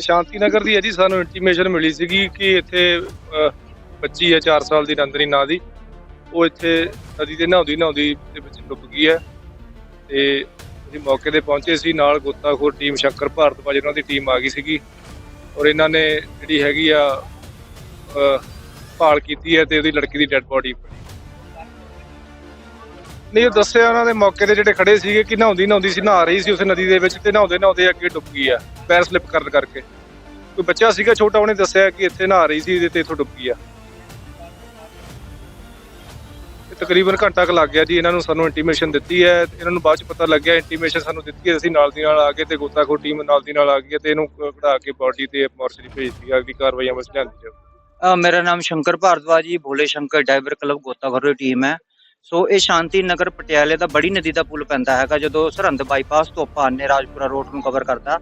ਸ਼ਾਂਤੀ ਨਗਰ ਦੀ ਹੈ ਜੀ ਸਾਨੂੰ ਇੰਟੀਮੇਸ਼ਨ ਮਿਲੀ ਸੀਗੀ ਕਿ ਇੱਥੇ ਅਹ, ਬੱਚੀ ਹੈ 4 ਸਾਲ ਦੀ ਨੰਦਨੀ ਨਾਂ ਦੀ। ਉਹ ਇੱਥੇ ਨਦੀ ਤੇ ਨਹਾਉਂਦੀ ਨਹਾਉਂਦੀ ਦੇ ਵਿੱਚ ਡੁੱਬ ਗਈ ਹੈ। ਤੇ ਅਸੀਂ ਮੌਕੇ ਤੇ ਪਹੁੰਚੇ ਸੀ ਨਾਲ ਗੋਤਾਖੋਰ ਟੀਮ ਸ਼ੰਕਰ ਭਾਰਤਵਾਜ ਉਹਨਾਂ ਦੀ ਟੀਮ ਆ ਗਈ ਸੀਗੀ। ਔਰ ਇਹਨਾਂ ਨੇ ਜਿਹੜੀ ਹੈਗੀ ਆ ਅਹ, ਭਾਲ ਕੀਤੀ ਹੈ ਤੇ ਉਹਦੀ ਲੜਕੀ ਦੀ ਡੈੱਡ ਬੋਡੀ ਨਹੀਂ ਉਹ ਦੱਸਿਆ ਉਹਨਾਂ ਦੇ ਮੌਕੇ ਤੇ ਜਿਹੜੇ ਖੜੇ ਸੀਗੇ ਕਿ ਨਹਾਉਂਦੀ ਨਹਾਉਂਦੀ ਸੀ ਨਹਾ ਰਹੀ ਸੀ ਉਸ ਨਦੀ ਦੇ ਵਿੱਚ ਤੇ ਨਹਾਉਂਦੇ ਨਹਾਉਂਦੇ ਅੱਗੇ ਡੁੱਬ ਗਈ ਆ ਪੈਰ ਸਲਿੱਪ ਕਰਨ ਕਰਕੇ। ਕੋਈ ਬੱਚਾ ਸੀਗਾ ਛੋਟਾ ਉਹਨੇ ਦੱਸਿਆ ਕਿ ਇੱਥੇ ਨਹਾ ਰਹੀ ਸੀ ਤੇ ਇੱਥੋਂ ਡੁੱਬ ਗਈ ਆ। ਇਹ ਤਕਰੀਬਨ ਘੰਟਾ ਕੁ ਲੱਗ ਗਿਆ ਜੀ ਇਹਨਾਂ ਨੂੰ ਸਾਨੂੰ ਇੰਟੀਮੇਸ਼ਨ ਦਿੱਤੀ ਹੈ। ਇਹਨਾਂ ਨੂੰ ਬਾਅਦ ਚ ਪਤਾ ਲੱਗਿਆ ਇੰਟੀਮੇਸ਼ਨ ਸਾਨੂੰ ਦਿੱਤੀ ਹੈ ਅਸੀਂ ਨਾਲ ਦੀ ਨਾਲ ਆ ਕੇ ਤੇ ਗੋਤਾਖੋਰ ਟੀਮ ਨਾਲ ਦੀ ਨਾਲ ਆ ਗਈ ਹੈ ਤੇ ਇਹਨੂੰ ਕਢਾ ਕੇ ਬਾਡੀ ਤੇ ਮੋਰਚਰੀ ਭੇਜਤੀ ਅਗਲੀ ਕਾਰਵਾਈਆਂ ਵਿੱਚ ਲਿਆਂਦੀ ਜਾਊ ਅ, ਮੇਰਾ ਨਾਮ ਸ਼ੰਕਰ ਭਾਰਦਵਾਜ ਜੀ ਭੋਲੇ ਸ਼ੰਕਰ ਡਾਈਵਰ ਕਲੱਬ ਗੋਤਾਖੋਰ ਦੀ ਟੀਮ ਹੈ। ਸੋ ਇਹ ਸ਼ਾਂਤੀ ਨਗਰ ਪਟਿਆਲੇ ਦਾ ਬੜੀ ਨਦੀ ਦਾ ਪੁਲ ਪੈਂਦਾ ਹੈਗਾ ਜਦੋਂ ਸਰਹੰਦ ਬਾਈਪਾਸ ਤੋਂ ਆਪਾਂ ਆਨੇ ਰਾਜਪੁਰਾ ਰੋਡ ਨੂੰ ਕਵਰ ਕਰਦਾ।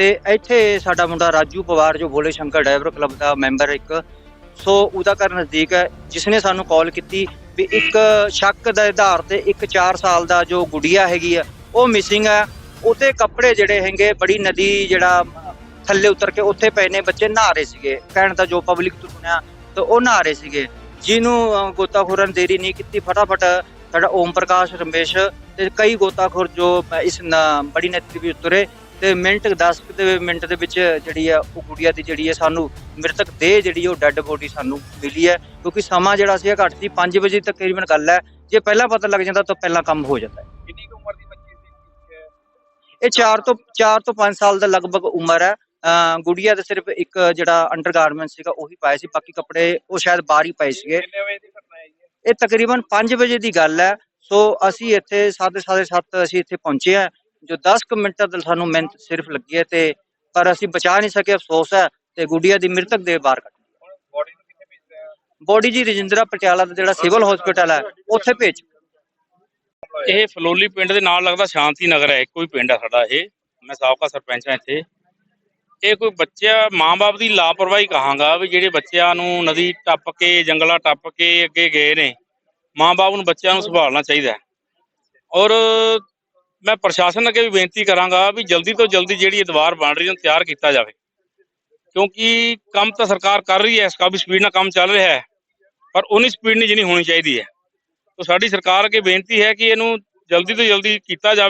ਤੇ ਇੱਥੇ ਸਾਡਾ ਮੁੰਡਾ ਰਾਜੂ ਪਵਾਰ ਜੋ ਭੋਲੇ ਸ਼ੰਕਰ ਡਰਾਈਵਰ ਕਲੱਬ ਦਾ ਮੈਂਬਰ ਇੱਕ। ਸੋ ਉਹਦਾ ਘਰ ਨਜ਼ਦੀਕ ਹੈ ਜਿਸ ਨੇ ਸਾਨੂੰ ਕਾਲ ਕੀਤੀ ਵੀ ਇੱਕ ਸ਼ੱਕ ਦੇ ਆਧਾਰ ਤੇ ਇੱਕ 4 ਸਾਲ ਦਾ ਜੋ ਗੁੜੀਆ ਹੈਗੀ ਆ ਉਹ ਮਿਸਿੰਗ ਹੈ ਉਹਦੇ ਕੱਪੜੇ ਜਿਹੜੇ ਹੈਗੇ ਬੜੀ ਨਦੀ ਜਿਹੜਾ ਥੱਲੇ ਉਤਰ ਕੇ ਉੱਥੇ ਪਏ ਨੇ ਬੱਚੇ ਨਹਾ ਰਹੇ ਸੀਗੇ। ਕਹਿਣ ਦਾ ਜੋ ਪਬਲਿਕ ਤੋਂ ਸੁਣਿਆ ਤਾਂ ਉਹ ਨਹਾ ਰਹੇ ਸੀਗੇ। ਜਿਹਨੂੰ ਅ, ਗੋਤਾਖੋਰਾਂ ਨੇ ਦੇਰੀ ਨਹੀਂ ਕੀਤੀ ਫਟਾਫਟ ਸਾਡਾ ਓਮ ਪ੍ਰਕਾਸ਼ ਰਮੇਸ਼ ਤੇ ਕਈ ਗੋਤਾਖੋਰ ਜੋ ਇਸ ਬੜੀ ਨਦੀ ਵੀ ਉਤਰੇ। ਤੇ ਮਿੰਟ 10 ਕੁ ਦੇ ਮਿੰਟ ਦੇ ਵਿੱਚ ਜਿਹੜੀ ਆ ਉਹ ਗੁੜੀਆ ਦੀ ਜਿਹੜੀ ਹੈ ਸਾਨੂੰ ਮ੍ਰਿਤਕ ਦੇਹ ਜਿਹੜੀ ਉਹ ਡੈੱਡ ਬੋਡੀ ਸਾਨੂੰ ਮਿਲੀ ਹੈ ਕਿਉਂਕਿ ਸਮਾਂ ਜਿਹੜਾ ਸੀ ਘੱਟ ਸੀ 5 ਵਜੇ ਤਕਰੀਬਨ ਗੱਲ ਹੈ ਜੇ ਪਹਿਲਾਂ ਪਤਾ ਲੱਗ ਜਾਂਦਾ ਤਾਂ ਪਹਿਲਾਂ ਕੰਮ ਹੋ ਜਾਂਦਾ ਕਿੰਨੀ ਕੁ ਉਮਰ ਦੀ ਬੱਚੀ ਸੀ? ਇਹ 4 ਤੋਂ 4 ਤੋਂ 5 ਸਾਲ ਦਾ ਲਗਭਗ ਉਮਰ ਹੈ। ਗੁੜੀਆ ਦਾ ਸਿਰਫ ਇੱਕ ਜਿਹੜਾ ਅੰਡਰਗਾਰਮੈਂਟ ਸੀਗਾ ਉਹੀ ਪਾਏ ਸੀ ਬਾਕੀ ਕੱਪੜੇ ਉਹ ਸ਼ਾਇਦ ਬਾਹਰ ਹੀ ਪਏ ਸੀਗੇ। ਇਹ ਤਕਰੀਬਨ 5 ਵਜੇ ਦੀ ਗੱਲ ਹੈ। ਸੋ ਅਸੀਂ ਇੱਥੇ 7:30 ਅਸੀਂ ਇੱਥੇ ਪਹੁੰਚੇ ਆ ਜੋ 10 ਕੁ ਮਿੰਟ ਦਾ ਸਾਨੂੰ ਮਿਹਨਤ ਸਿਰਫ ਲੱਗੀ ਹੈ ਤੇ ਪਰ ਅਸੀਂ ਬਚਾ ਨਹੀਂ ਸਕੇ ਅਫਸੋਸ ਹੈ ਤੇ ਗੁੜੀਆ ਦੀ ਮ੍ਰਿਤਕ ਦੇ ਬਾਹਰ ਕੱਢ ਬੋਡੀ ਜੀ ਰਜਿੰਦਰਾ ਪਟਿਆਲਾ ਦਾ ਜਿਹੜਾ ਸਿਵਲ ਹਸਪੀਟਲ ਹੈ ਉੱਥੇ ਭੇਜ ਇਹ ਫਲੋਲੀ ਪਿੰਡ ਦੇ ਨਾਲ ਲੱਗਦਾ ਸ਼ਾਂਤੀ ਨਗਰ ਹੈ ਇੱਕੋ ਹੀ ਪਿੰਡ ਹੈ ਸਾਡਾ ਇਹ। ਮੈਂ ਸਾਬਕਾ ਸਰਪੰਚ ਹਾਂ ਇੱਥੇ। ਇਹ ਕੋਈ ਬੱਚਾ ਮਾਂ-ਬਾਪ ਦੀ ਲਾਪਰਵਾਹੀ ਕਹਾਂਗਾ ਵੀ ਜਿਹੜੇ ਬੱਚਿਆਂ ਨੂੰ ਨਦੀ ਟੱਪ ਕੇ ਜੰਗਲਾ ਟੱਪ ਕੇ ਅੱਗੇ ਗਏ ਨੇ ਮਾਂ-ਬਾਪ ਨੂੰ ਬੱਚਿਆਂ ਨੂੰ ਸੰਭਾਲਣਾ ਚਾਹੀਦਾ ਔਰ ਮੈਂ ਪ੍ਰਸ਼ਾਸਨ ਅੱਗੇ ਵੀ ਬੇਨਤੀ ਕਰਾਂਗਾ ਵੀ ਜਲਦੀ ਤੋਂ ਜਲਦੀ ਜਿਹੜੀ ਇਹ ਦੀਵਾਰ ਬਣ ਰਹੀ ਹੈ ਤਿਆਰ ਕੀਤਾ ਜਾਵੇ। ਕਿਉਂਕਿ ਕੰਮ ਤਾਂ ਸਰਕਾਰ ਕਰ ਰਹੀ ਹੈ, ਇਸ ਕਾਫੀ ਸਪੀਡ ਨਾਲ ਕੰਮ ਚੱਲ ਰਿਹਾ ਹੈ, ਪਰ ਉਨੀ ਸਪੀਡ ਨਹੀਂ ਜਿੰਨੀ ਹੋਣੀ ਚਾਹੀਦੀ ਹੈ। ਤੋ ਸਾਡੀ ਸਰਕਾਰ ਅੱਗੇ ਬੇਨਤੀ ਹੈ ਕਿ ਇਹਨੂੰ ਜਲਦੀ ਤੋਂ ਜਲਦੀ ਕੀਤਾ ਜਾਵੇ।